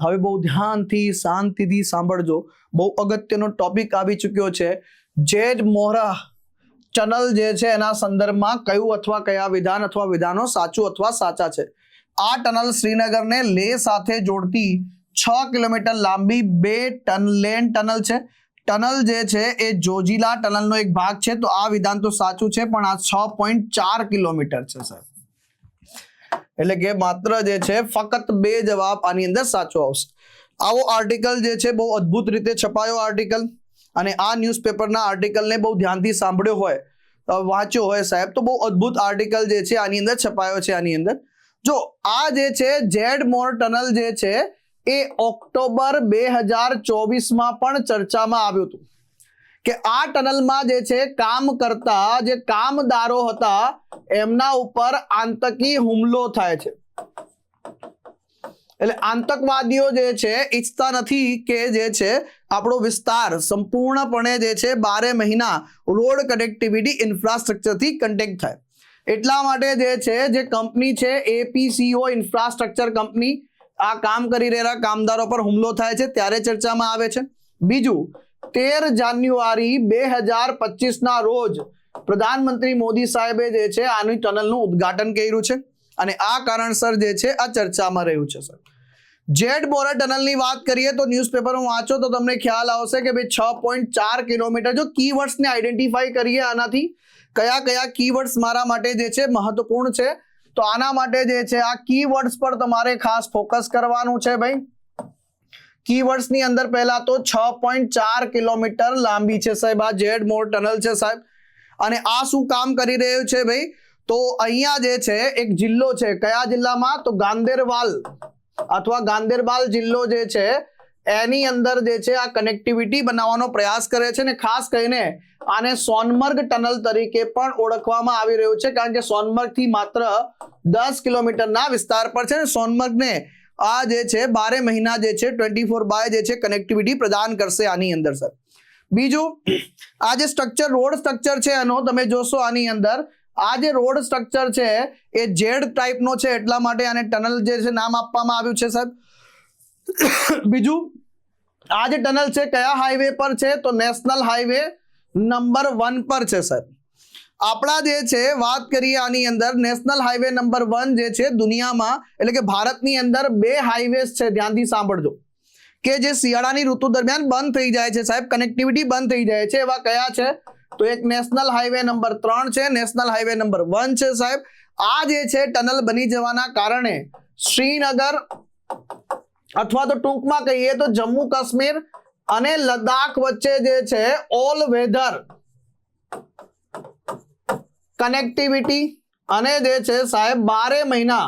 હવે બહુ ધ્યાનથી, શાંતિથી સાંભળજો. બહુ અગત્યનો ટોપિક આવી ચૂક્યો છે. જેજ મોહરા ટનલ જે છે, એના સંદર્ભમાં કયું અથવા કયા વિધાન અથવા વિધાનો સાચું અથવા સાચા છે? આ ટનલ શ્રીનગરને લેહ સાથે જોડતી છ કિલોમીટર લાંબી બે ટન લેન ટનલ છે. ટનલ જે છે, એ જોજીલા ટનલનો એક ભાગ છે. તો આ વિધાન તો સાચું છે, પણ આ છ પોઈન્ટ ચાર કિલોમીટર છે સાહેબ એટલે કે માત્ર જે છે, ફક્ત બે જવાબ આની અંદર સાચો આવશે. આવો આર્ટિકલ જે છે, બહુ અદ્ભુત રીતે છપાયો આર્ટિકલ અને આ ન્યૂઝપેપરના આર્ટિકલને બહુ ધ્યાનથી સાંભળ્યો હોય વાંચ્યો હોય સાહેબ, તો બહુ અદ્ભુત આર્ટિકલ જે છે, આની અંદર છપાયો છે, આની અંદર. જો, આ જે છે જેડ મોર ટનલ જે છે, એ ઓક્ટોબર બે હજાર ચોવીસમાં પણ ચર્ચામાં આવ્યું હતું. કે આ ટનલમાં જે છે કામ કરતા, જે કામદારો હતા, એમના ઉપર આતંકી હુમલો થાય છે. એટલે આતંકવાદીઓ જે છે, ઈચ્છતા નથી કે જે છે, આપણો વિસ્તાર સંપૂર્ણપણે જે છે, બારે મહિના રોડ કનેક્ટિવિટી ઇન્ફ્રાસ્ટ્રક્ચરથી કન્ટેક્ટ થાય. એટલા માટે જે છે, જે કંપની છે એપીસીઓ ઇન્ફ્રાસ્ટ્રક્ચર કંપની આ કામ કરી રહેલા કામદારો પર હુમલો થાય છે, ત્યારે ચર્ચામાં આવે છે. બીજું તેર જાન્યુઆરી બે હજાર પચીસના રોજ પ્રધાનમંત્રી મોદી સાહેબે જે છે આની ટનલનું ઉદ્ઘાટન કર્યું છે અને આ કારણસર જે છે આ ચર્ચામાં રહ્યું છે, સર. જેટ બોરા ટનલની વાત કરીએ તો ન્યૂઝપેપરમાં વાંચો તો તમને ખ્યાલ આવશે કે ભાઈ છ પોઈન્ટ ચાર કિલોમીટર, જો કીવર્ડ્સને આઈડેન્ટિફાઈ કરીએ આનાથી, કયા કયા કીવર્ડ્સ મારા માટે જે છે મહત્વપૂર્ણ છે, તો આના માટે જે છે આ કીવર્ડ્સ પર તમારે ખાસ ફોકસ કરવાનું છે ભાઈ. કીવર્ડ્સની અંદર પહેલા તો છ પોઈન્ટ ચાર કિલોમીટર લાંબી છે સાહેબ. આ જેડ મોર ટનલ છે સાહેબ. અને આ શું કામ કરી રહ્યું છે ભાઈ? તો અહીંયા જે છે, એક જિલ્લો છે. કયા જિલ્લામાં? તો ગાંધેરવાલ અથવા ગાંધેરવાલ જિલ્લો જે છે, એની અંદર જે છે, આ કનેક્ટિવિટી બનાવવાનો પ્રયાસ કરે છે ને ખાસ કરીને આને સોનમર્ગ ટનલ તરીકે પણ ઓળખવામાં આવી રહ્યું છે, કારણ કે સોનમર્ગથી માત્ર દસ કિલોમીટરના વિસ્તાર પર છે ને સોનમર્ગને આ જે છે, બારે મહિના જે છે ટ્વેન્ટી ફોર બાય જે છે કનેક્ટિવિટી પ્રદાન કરશે આની અંદર સર બીજું, આ જે સ્ટ્રક્ચર રોડ સ્ટ્રક્ચર છે એનો, તમે જોશો આની અંદર, આ જે રોડ સ્ટ્રક્ચર છે, એ જેડ ટાઈપનો છે, એટલા માટે આને ટનલ જે છે, નામ આપવામાં આવ્યું છે સાહેબ બીજું, આ જે ટનલ છે, કયા હાઈવે પર છે? તો નેશનલ હાઈવે નંબર વન પર છે સાહેબ આપણા જે છે, વાત કરીએ આની અંદર નેશનલ હાઈવે નંબર વન જે છે દુનિયામાં, એટલે કે ભારતની અંદર બે હાઈવેસ છે, ધ્યાનથી સાંભળજો. કે જે શિયાળાની ઋતુ દરમિયાન બંધ થઈ જાય છે, સાહેબ કનેક્ટિવિટી બંધ થઈ જાય છે, એવા કયા છે? તો એક નેશનલ હાઈવે નંબર ત્રણ છે નેશનલ હાઈવે નંબર વન છે, સાહેબ. આ જે છે, ટનલ બની જવાના કારણે શ્રીનગર અથવા તો ટૂંકમાં કહીએ તો જમ્મુ કાશ્મીર અને લદ્દાખ વચ્ચે જે છે ઓલ વેધર કનેક્ટિવિટી અને જે છે સાહેબ બારે મહિના,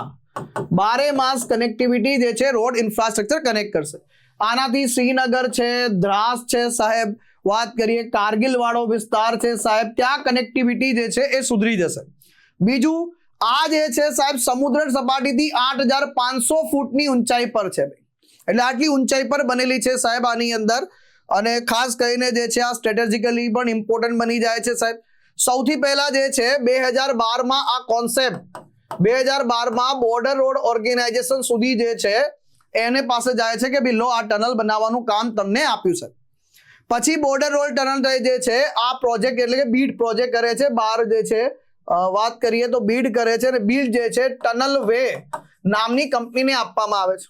બારે માસ કનેક્ટિવિટી જે છે રોડ ઇન્ફ્રાસ્ટ્રક્ચર કનેક્ટ કરશે. આનાથી શ્રીનગર છે, દ્રાસ છે સાહેબ. વાત કરીએ કારગિલ વાળો વિસ્તાર છે સાહેબ, ત્યાં કનેક્ટિવિટી જે છે એ સુધરી જશે. બીજું, આ જે છે સાહેબ સમુદ્ર સપાટીથી આઠ હજાર પાંચસો ફૂટની ઊંચાઈ પર છે. એટલે આટલી ઊંચાઈ પર બનેલી છે સાહેબ આની અંદર. અને ખાસ કરીને જે છે આ સ્ટ્રેટેજિકલી પણ ઇમ્પોર્ટન્ટ બની જાય છે સાહેબ. સૌથી પહેલા જે છે, બે હજાર બારમાં આ કોન્સેપ્ટ બે હજાર બારમાં બોર્ડર રોડ ઓર્ગેનાઇઝેશન સુધી જે છે, એને પાસે જાય છે કે ભાઈ લો આ ટનલ બનાવવાનું કામ તમને આપ્યું છે. પછી બોર્ડર રોડ ટનલ જે છે, આ પ્રોજેક્ટ એટલે કે બીડ પ્રોજેક્ટ કરે છે. બાર જે છે વાત કરીએ તો બીડ કરે છે અને બીડ જે છે ટનલ વે નામની કંપનીને આપવામાં આવે છે.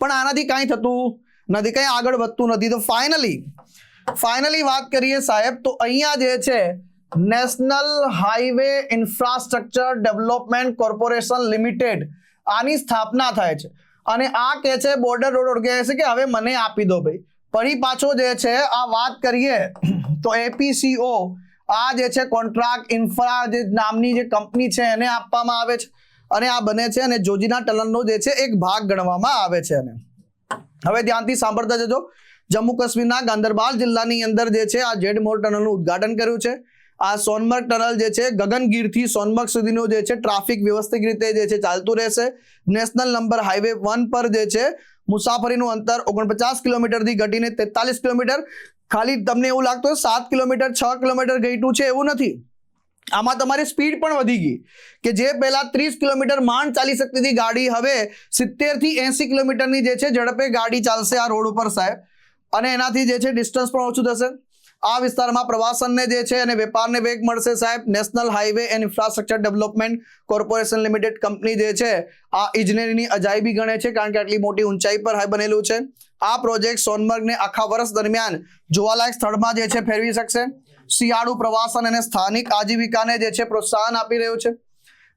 પણ આનાથી કાંઈ થતું નથી, કંઈ આગળ વધતું નથી. તો ફાઇનલી ફાઇનલી વાત કરીએ સાહેબ, તો અહીંયા જે છે national highway infrastructure development corporation limited આની સ્થાપના થાય છે. અને આ કે છે બોર્ડર રોડ ઓર્ગેનાઇઝેશન કે હવે મને આપી દો ભાઈ. ફરી પાછો જે છે, આ વાત કરીએ, તો એપીસીઓ આ જે છે કોન્ટ્રાક્ટ ઇન્ફ્રા જે નામની જે કંપની છે, એને આપવામાં આવે છે. અને આ બને છે અને જોજીના ટનલનો જે છે, એક ભાગ ગણવામાં આવે છે અને હવે ધ્યાનથી સાંભળતા જજો. જમ્મુ કાશ્મીરના ગાંદરબાલ જિલ્લાની અંદર જે છે, આ જેડ મોર ટનલનું ઉદ્ઘાટન કર્યું છે. આ સોનમર્ગ ટનલ જે છે, ગગનગીરથી સોનમર્ગ સુધીનું જે છે, ટ્રાફિક વ્યવસ્થિત રીતે જે છે, ચાલતું રહેશે. નેશનલ નંબર હાઈવે વન પર જે છે, મુસાફરીનું અંતર ઓગણપચાસ કિલોમીટરથી ઘટીને તેતાલીસ કિલોમીટર. ખાલી તમને એવું લાગતું હોય સાત કિલોમીટર, છ કિલોમીટર ઘટ્યું છે, એવું નથી. આમાં તમારી સ્પીડ પણ વધી ગઈ કે જે પહેલા ત્રીસ કિલોમીટર માંડ ચાલી શકતી હતી ગાડી, હવે સિત્તેરથી એસી કિલોમીટરની જે છે, ઝડપે ગાડી ચાલશે આ રોડ ઉપર સાહેબ. અને એનાથી જે છે ડિસ્ટન્સ પણ ઓછું થશે. આ વિસ્તારમાં પ્રવાસનને જે છે અને વેપારને વેગ મળશે સાહેબ national highway and infrastructure development corporation limited company જે છે, આ ઇજનેરીની અજાયબી ગણે છે કારણ કે આટલી મોટી ઊંચાઈ પર બનેલું છે. આ પ્રોજેક્ટ સોનમર્ગને આખા વર્ષ દરમિયાન જોવાલાયક સ્થળમાં જે છે ફેરવી શકશે. શિયાળુ પ્રવાસન અને સ્થાનિક આજીવિકાને જે છે પ્રોત્સાહન આપી રહ્યું છે.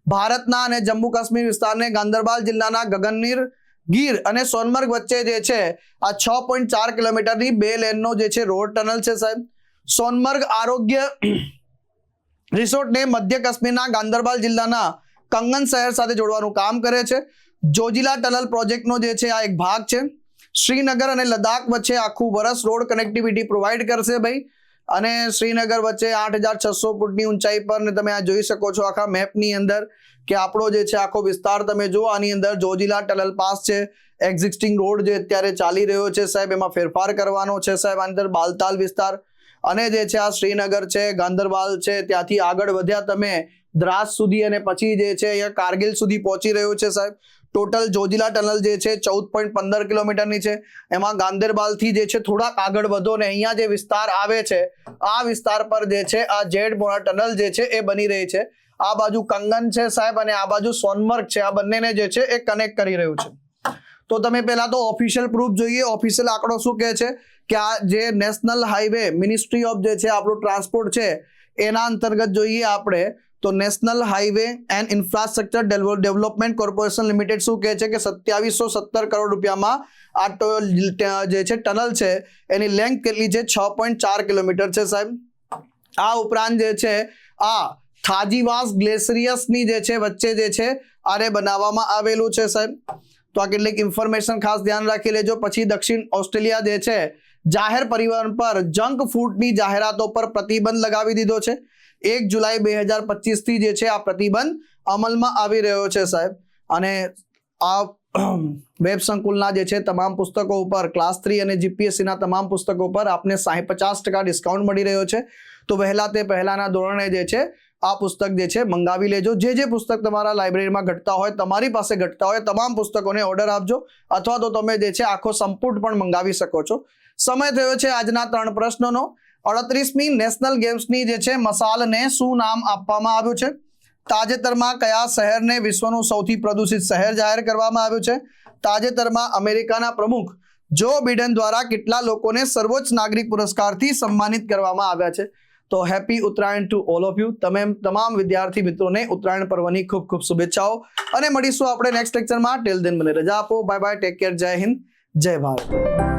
ભારતના અને જમ્મુ કાશ્મીર વિસ્તારને ગાંદરબાલ જિલ્લાના ગગનનીર, ગીર અને સોનમર્ગ વચ્ચે જે છે, આ છ પોઈન્ટ ચાર કિલોમીટરની બે લેનનો જે છે રોડ ટનલ છે સાહેબ. સોનમર્ગ આરોગ્ય રિસોર્ટને મધ્ય કાશ્મીરના ગાંદરબાલ જિલ્લાના કંગન શહેર સાથે જોડવાનું કામ કરે છે. જોજીલા ટનલ પ્રોજેક્ટનો જે છે, આ એક ભાગ છે. શ્રીનગર અને લદ્દાખ વચ્ચે આખું વર્ષ રોડ કનેક્ટિવિટી પ્રોવાઈડ કરશે ભાઈ. અને શ્રીનગર વચ્ચે આઠ હજાર છસો ફૂટની ઊંચાઈ પર તમે આ જોઈ શકો છો આખા મેપની અંદર કે આપણો જે છે, આખો વિસ્તાર તમે જુઓ, આની અંદર જોજીલા ટનલ પાસ છે. એક્ઝિસ્ટિંગ રોડ જે અત્યારે ચાલી રહ્યો છે સાહેબ, એમાં ફેરફાર કરવાનો છે સાહેબ. આની અંદર બાલતાલ વિસ્તાર અને જે છે આ શ્રીનગર છે ગાંધરબાલ છે, ત્યાંથી આગળ વધ્યા તમે દ્રાસ સુધી અને પછી જે છે અહીંયા કારગિલ સુધી પહોંચી રહ્યું છે સાહેબ. ટોટલ જોજીલા ટનલ જે છે ચૌદ પોઈન્ટ પંદર કિલોમીટરની છે. એમાં ગાંદરબાલથી જે છે થોડાક આગળ વધો ને અહીંયા જે વિસ્તાર આવે છે, આ વિસ્તાર પર જે છે આ જેડ મોરા ટનલ જે છે એ બની રહી છે. આ બાજુ કંગન છે સાહેબ અને આ બાજુ સોનમર્ગ છે. આ બંનેને જે છે એ કનેક્ટ કરી રહ્યું છે. તો તમે પહેલા તો ઓફિશિયલ પ્રૂફ જોઈએ. ઓફિશિયલ આંકડો શું કહે છે? કે આ જે નેશનલ હાઈવે મિનિસ્ટ્રી ઓફ જે છે, આપણું ટ્રાન્સપોર્ટ છે, એના અંતર્ગત જોઈએ આપણે, તો national highway and infrastructure development corporation limited શું કહે છે કે સત્યાવીસો સત્તર કરોડ રૂપિયામાં આ જે છે, ટનલ છે, એની લેન્થ કેટલી છે? છ પોઈન્ટ ચાર કિલોમીટર છે, સાહેબ. આ ઉપરાંત જે છે, આ થાજીવાસ ગ્લેશિયસની જે છે, વચ્ચે જે છે આને બનાવવામાં આવેલું છે, સાહેબ. તો આ કેટલીક ઇન્ફોર્મેશન ખાસ ધ્યાન રાખી લેજો. પછી દક્ષિણ ઓસ્ટ્રેલિયા જે છે જાહેર પરિવહન પર જંક ફૂડની જાહેરાતો પર પ્રતિબંધ લગાવી દીધો છે. એક જુલાઈ બે હજાર પચીસથી જે છે, આ પ્રતિબંધ અમલમાં આવી રહ્યો છે સાહેબ. અને આ વેબ સંકુલના જે છે, તમામ પુસ્તકો ઉપર, ક્લાસ થ્રી અને જીપીએસસીના તમામ પુસ્તકો પર આપને સાહીઠ પચાસ ટકા ડિસ્કાઉન્ટ મળી રહ્યો છે. તો વહેલા તે પહેલાના ધોરણે જે છે, આ પુસ્તક જે છે, મંગાવી લેજો. જે જે પુસ્તક તમારા લાઇબ્રેરીમાં ઘટતા હોય, તમારી પાસે ઘટતા હોય, તમામ પુસ્તકોને ઓર્ડર આપજો. અથવા તો તમે જે છે, આખો સંપુટ પણ મંગાવી શકો છો. સમય થયો છે આજના ત્રણ પ્રશ્નોનો. અડત્રીસમી નેશનલ ગેમ્સની જે છે મસાલને શું નામ આપવામાં આવ્યું છે? તાજેતરમાં કયા શહેરને વિશ્વનું સૌથી પ્રદૂષિત શહેર જાહેર કરવામાં આવ્યું છે? તાજેતરમાં અમેરિકાના પ્રમુખ જો બિડન દ્વારા કેટલા લોકોને સર્વોચ્ચ નાગરિક પુરસ્કારથી સન્માનિત કરવામાં આવ્યા છે? તો happy Uttarayan to all of you. તમે તમામ વિદ્યાર્થી મિત્રોને ઉત્તરાયણ પર્વની ખૂબ ખૂબ શુભેચ્છાઓ. અને મળીશું આપણે નેક્સ્ટ લેક્ચરમાં. ટેલ દેન મને રજા આપો. Bye bye. Take care. જય હિન્દ. જય ભારત.